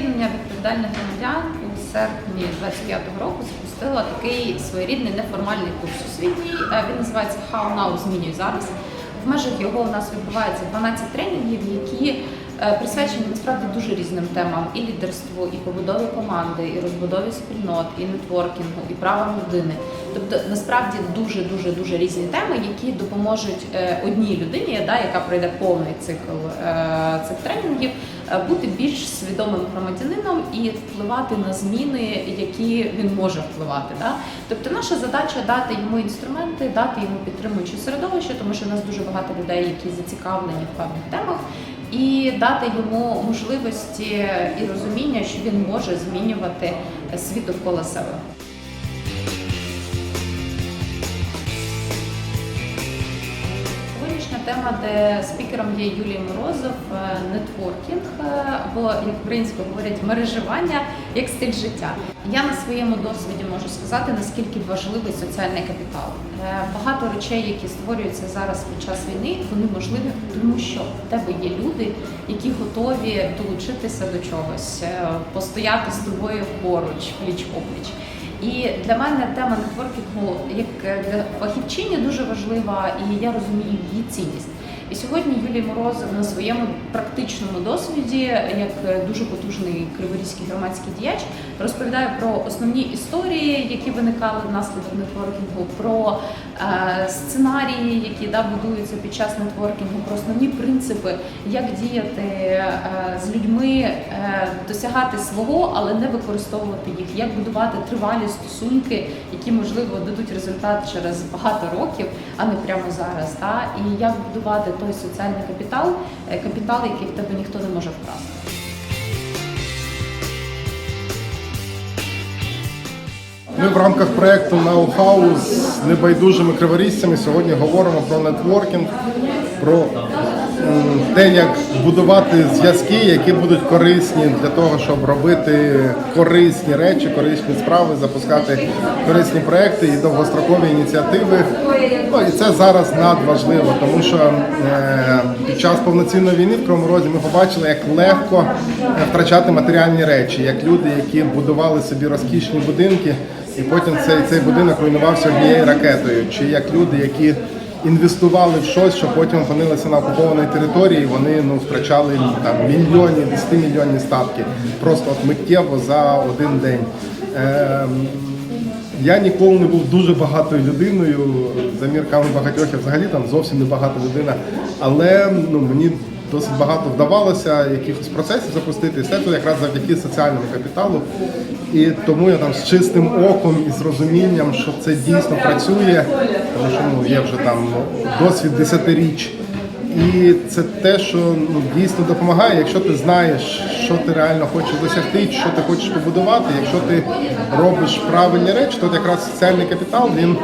об'єднання відповідальних громадян у серпні 25-го року запустила такий своєрідний неформальний курс освітній. світі Він називається How Now змінюй зараз. В межах його у нас відбувається 12 тренінгів, які е, присвячені насправді дуже різним темам: і лідерству, і побудові команди, і розбудові спільнот, і нетворкінгу, і правам людини. Тобто насправді дуже дуже дуже різні теми, які допоможуть е, одній людині, да, яка пройде повний цикл е, цих тренінгів, бути більш свідомим громадянином і впливати на зміни, які він може впливати. Да? Тобто, наша задача дати йому інструменти, дати йому підтримуюче середовище, тому що в нас дуже багато людей, які зацікавлені в певних темах. І дати йому можливості і розуміння, що він може змінювати світ довкола себе. Тема, де спікером є Юлія Морозов, е, нетворкінг, е, або як українською говорять, мережування як стиль життя. Я на своєму досвіді можу сказати, наскільки важливий соціальний капітал. Е, Багато речей, які створюються зараз під час війни, вони можливі, тому що в тебе є люди, які готові долучитися до чогось, е, постояти з тобою поруч, пліч опліч. І для мене тема нетворкінгу як для фахівчині дуже важлива, і я розумію її цінність. І сьогодні Юлія Морозов на своєму практичному досвіді, як дуже потужний криворізький громадський діяч, розповідає про основні історії, які виникали внаслідок нетворкінгу, про е, сценарії, які да, будуються під час нетворкінгу, про основні принципи, як діяти е, з людьми, е, досягати свого, але не використовувати їх, як будувати тривалі стосунки, які можливо дадуть результат через багато років, а не прямо зараз. Да? І як будувати той соціальний капітал, е, капітал, який в тебе ніхто не може вкрасти. Ми в рамках проєкту Ноу-хау з небайдужими криворізцями сьогодні говоримо про нетворкінг, про те, як будувати зв'язки, які будуть корисні для того, щоб робити корисні речі, корисні справи, запускати корисні проекти і довгострокові ініціативи. Ну і це зараз надважливо, тому що е, під час повноцінної війни в Кривому Розі ми побачили, як легко е, втрачати матеріальні речі, як люди, які будували собі розкішні будинки, і потім цей, цей будинок руйнувався однією ракетою, чи як люди, які інвестували в щось, що потім опинилися на окупованій території, вони ну втрачали там мільйонні, 10 мільйонні статки просто от миттєво за один день. Ем, я ніколи не був дуже багатою людиною. За мірками багатьох я взагалі там зовсім не багата людина. Але ну мені досить багато вдавалося якихось процесів запустити. І все це якраз завдяки соціальному капіталу. І тому я там з чистим оком і з розумінням, що це дійсно працює, тому що ну є вже там досвід десятиріч. І це те, що ну, дійсно допомагає, якщо ти знаєш, що ти реально хочеш досягти, що ти хочеш побудувати. Якщо ти робиш правильні речі, то якраз соціальний капітал він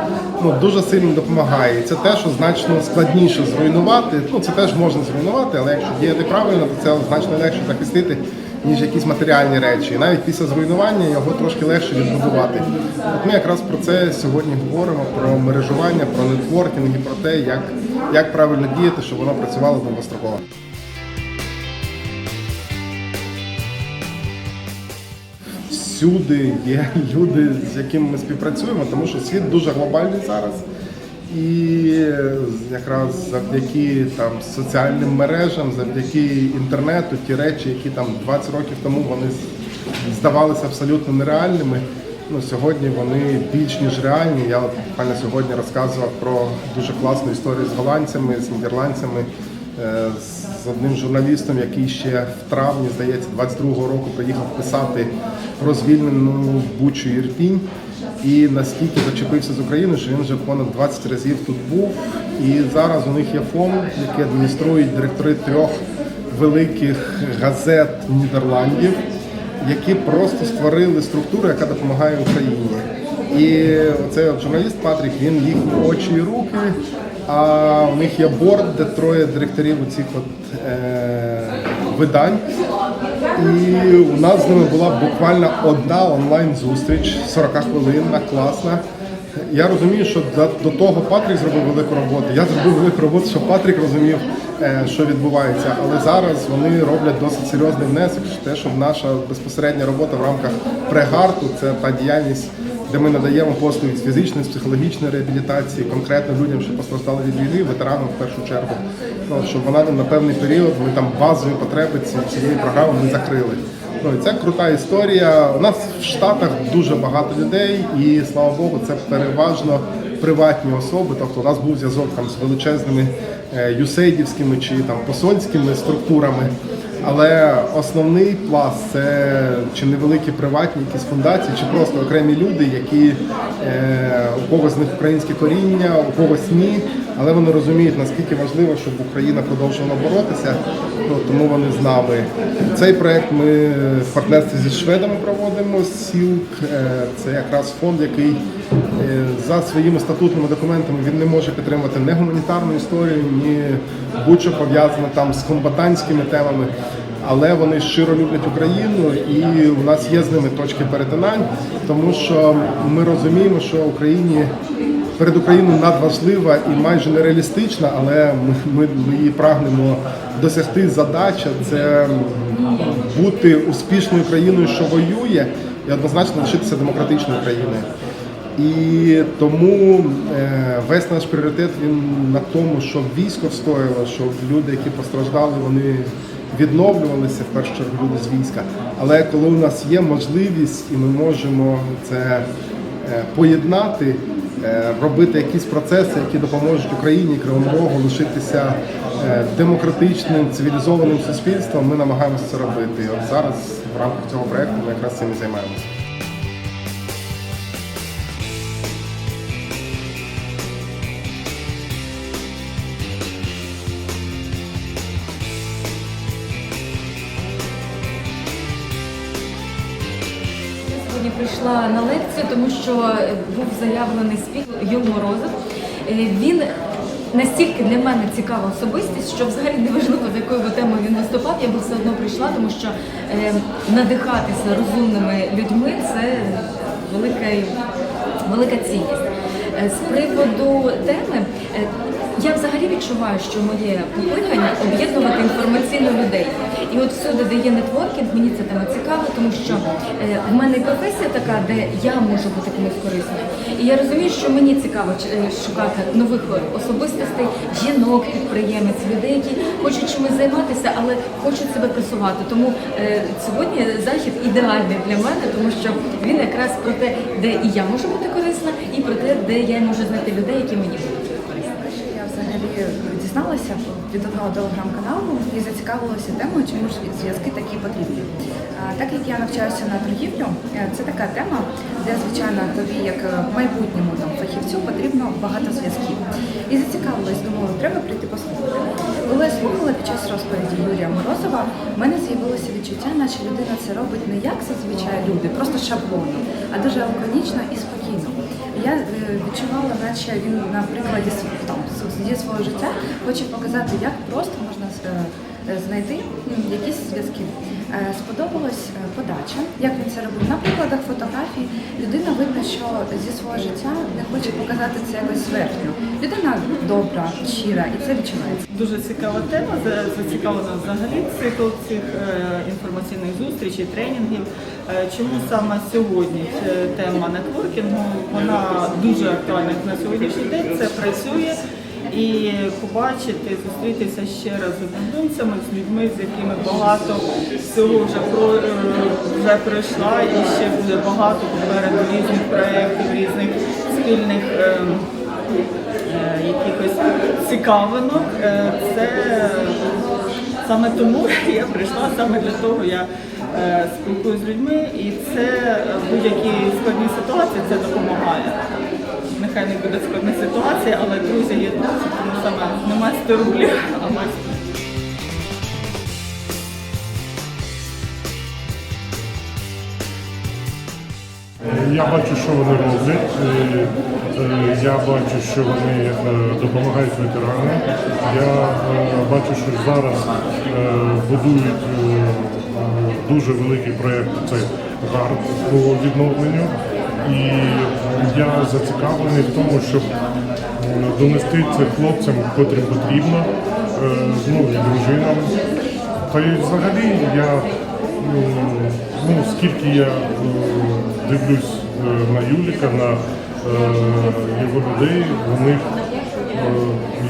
ну, дуже сильно допомагає. І це те, що значно складніше зруйнувати. Ну це теж можна зруйнувати, але якщо діяти правильно, то це значно легше захистити. Ніж якісь матеріальні речі, і навіть після зруйнування його трошки легше відбудувати. От ми якраз про це сьогодні говоримо: про мережування, про нетворкінг і про те, як, як правильно діяти, щоб воно працювало довгостроково. Всюди є люди, з якими ми співпрацюємо, тому що світ дуже глобальний зараз. І якраз завдяки там соціальним мережам, завдяки інтернету, ті речі, які там 20 років тому вони здавалися абсолютно нереальними. Ну, сьогодні вони більш ніж реальні. Я буквально сьогодні розказував про дуже класну історію з голландцями, з нідерландцями, е, з одним журналістом, який ще в травні, здається, 22-го року приїхав писати про звільнену Бучу Ірпінь. І настільки зачепився з України, що він вже понад 20 разів тут був. І зараз у них є фонд, який адмініструють директори трьох великих газет Нідерландів, які просто створили структуру, яка допомагає Україні. І оцей от журналіст Патрік, він їхні очі і руки. А у них є борд, де троє директорів цих от е, видань. І у нас з ними була буквально одна онлайн-зустріч, 40 хвилинна, класна. Я розумію, що до, того Патрік зробив велику роботу. Я зробив велику роботу, щоб Патрік розумів, е, що відбувається. Але зараз вони роблять досить серйозний внесок. Те, що наша безпосередня робота в рамках прегарту це та діяльність, де ми надаємо послуги з фізичної, з психологічної реабілітації, конкретно людям, що постраждали від війни, ветеранам в першу чергу. Ну, щоб вона на певний період ми там базові потреби цієї програми ми закрили. Ну, і це крута історія. У нас в Штатах дуже багато людей, і слава Богу, це переважно приватні особи. Тобто у нас був зв'язок там з величезними е, юсейдівськими чи там посольськими структурами. Але основний пласт це чи невеликі приватні якісь фундації, чи просто окремі люди, які е, у когось з них українське коріння, у когось ні, але вони розуміють наскільки важливо, щоб Україна продовжувала боротися. Ну тому вони з нами. Цей проект ми в партнерстві зі шведами проводимо. СІЛК е, це якраз фонд, який е, за своїми статутними документами він не може підтримувати не гуманітарну історію, ні будь-що пов'язане там з комбатантськими темами. Але вони щиро люблять Україну, і у нас є з ними точки перетинань, тому що ми розуміємо, що Україні перед Україною надважлива і майже нереалістична, але ми, ми, її прагнемо досягти. Задача це бути успішною країною, що воює, і однозначно лишитися демократичною країною. І тому е, весь наш пріоритет він на тому, щоб військо встояло, щоб люди, які постраждали, вони відновлювалися в першу чергу люди з війська. Але коли у нас є можливість і ми можемо це е, поєднати, робити якісь процеси, які допоможуть Україні і Кривому Рогу лишитися е, демократичним, цивілізованим суспільством, ми намагаємося це робити. І от зараз в рамках цього проекту ми якраз цим і займаємося. Прийшла на лекцію, тому що був заявлений спікер Юл Морозов. Е, Він настільки для мене цікава особистість, що взагалі не важливо, за якою темою він виступав, я би все одно прийшла, тому що е, надихатися розумними людьми це велика, велика цінність. Е, З приводу теми. Я взагалі відчуваю, що моє покликання об'єднувати інформаційно людей. І от всюди, де є нетворкінг, мені ця тема цікава, тому що е, в мене професія така, де я можу бути комусь корисною. І я розумію, що мені цікаво е, шукати нових особистостей, жінок, підприємець, людей, які хочуть чимось займатися, але хочуть себе просувати. Тому е, сьогодні захід ідеальний для мене, тому що він якраз про те, де і я можу бути корисна, і про те, де я можу знайти людей, які мені будуть корисні. Я взагалі дізналася від одного телеграм-каналу і зацікавилася темою, чому ж зв'язки такі потрібні. Так як я навчаюся на торгівлю, е, це така тема, де звичайно тобі, як е, майбутньому там фахівцю, потрібно багато зв'язків. І зацікавилась, думала, треба прийти послухати. Коли я слухала під час розповіді Юрія Морозова, в мене з'явилося відчуття, наче людина це робить не як зазвичай люди, просто шаблонно, а дуже лаконічно і спокійно. Я е, відчувала, наче він на прикладі св- там, з- зі свого життя хоче показати, як просто можна е, е, знайти якісь зв'язки. Е, Сподобалась подача, як він це робив. На прикладах фотографій людина видно, що зі свого життя не хоче показати це якось зверхньо. Людина добра, щира, і це відчувається. Дуже цікава тема. за- Зацікавлена взагалі цикл цих інформаційних зустрічей, тренінгів. Чому саме сьогодні тема нетворкінгу? Вона дуже актуальна на сьогоднішній день. Це працює. І побачити, зустрітися ще раз з однодумцями, з людьми, з якими багато всього вже про е, вже пройшла, і ще буде багато попереду різних проєктів, різних спільних. ем, е, якихось цікавинок. Е, Це саме тому я прийшла, саме для того я е, спілкуюся з людьми, і це е, в будь-якій складній ситуації це допомагає. Нехай не буде складна ситуація, але друзі є друзі, тому саме немає 100 рублів, а має Я бачу, що вони роблять. Е, е, Я бачу, що вони е, допомагають ветеранам. Я е, бачу, що зараз е, будують е, дуже великий проєкт це ГАРД по відновленню. І я зацікавлений в тому, щоб е, донести це хлопцям, котрим потрібно, ну, і дружинам. Та й взагалі я, ну, ну скільки я е, дивлюсь е, на Юліка, на е, його людей, вони, е,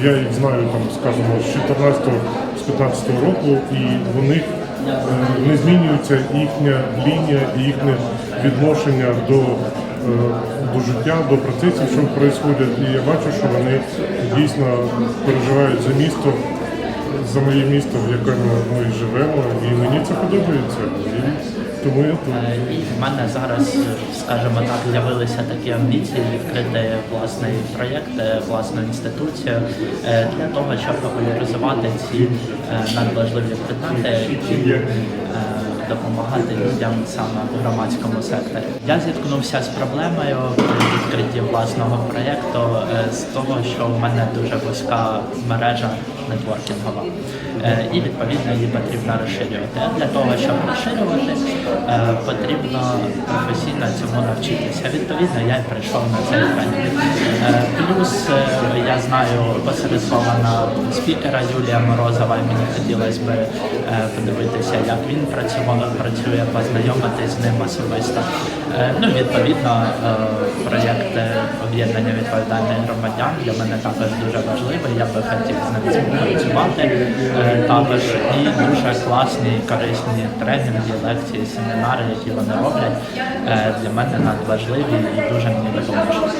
я їх знаю там, скажімо, з 14-15 року, і в них е, не змінюється їхня лінія їхнє відношення до, е, до життя, до процесів, що відбувають. І я бачу, що вони дійсно переживають за місто, за моє місто, в якому ми живемо, і мені це подобається. І тому я тут. Е, в мене зараз, скажімо так, з'явилися такі амбіції відкрити власний проєкт, е, власну інституцію е, для того, щоб популяризувати ці е, надважливі е, допомагати людям саме в громадському секторі. Я зіткнувся з проблемою при відкритті власного проєкту е, з того, що в мене дуже вузька мережа нетворкінгова. Е, І відповідно її потрібно розширювати. Для того, щоб розширювати, е, потрібно професійно цьому навчитися. Відповідно, я й прийшов на цей тренінг. Е, Плюс я знаю посередковано спікера Юлія Морозова, і мені хотілося б подивитися, як він працював, працює, познайомитись з ним особисто. Ну, відповідно, проєкт об'єднання відповідальних громадян для мене також дуже важливий. Я би хотів з ним співпрацювати е, також. І дуже класні, і корисні тренінги, лекції, семінари, які вони роблять, е, для мене надважливі і дуже мені допоможуть.